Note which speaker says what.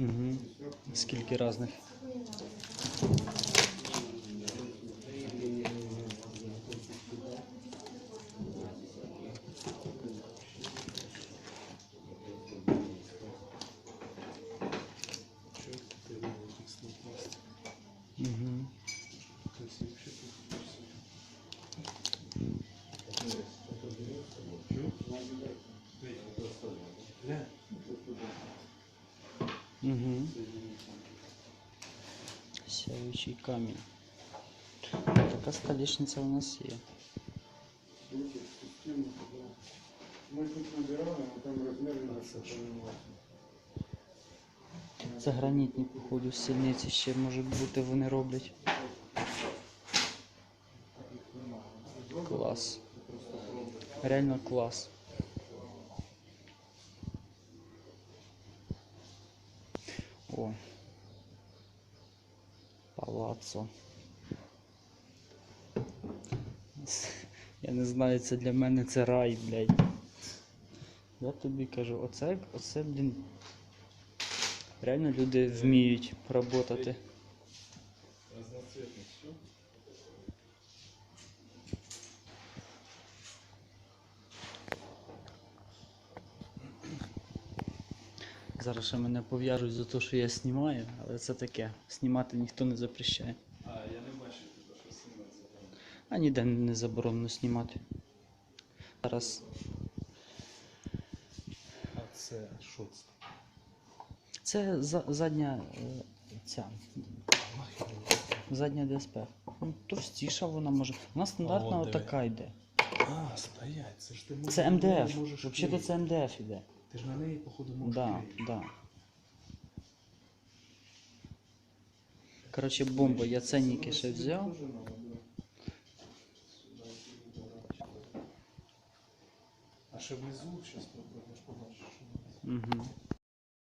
Speaker 1: Угу. Скільки різних. Угу. Угу. Сяючий камінь. Така столішниця у нас є.
Speaker 2: Ми тут набираємо, а там розмір не все понимаємо.
Speaker 1: Це гранітні, походу, сільниці ще можуть бути, вони роблять. Клас. Реально клас. О. Палацо. Я не знаю, це для мене це рай, блядь. Я тобі кажу, оце, оце, блін, Реально люди вміють працювати.
Speaker 2: Разноцветно все.
Speaker 1: Зараз ще мене пов'яжуть за те, що я знімаю, але це таке. Знімати ніхто не запрещає.
Speaker 2: А, я не бачив тут, що там.
Speaker 1: А ніде не заборонено знімати. Зараз
Speaker 2: А це що це?
Speaker 1: це за, задня е, ця. Задня ДСП. Ну, товстіша вона може. Вона стандартна
Speaker 2: диви.
Speaker 1: отака йде.
Speaker 2: А, стоять, це ж ти можеш.
Speaker 1: Це МДФ. Взагалі це МДФ іде.
Speaker 2: Ти ж на неї, походу, можеш
Speaker 1: Да, да. Коротше, бомба, я ценники ще взяв.
Speaker 2: А ще внизу, зараз побачиш. що.
Speaker 1: Угу.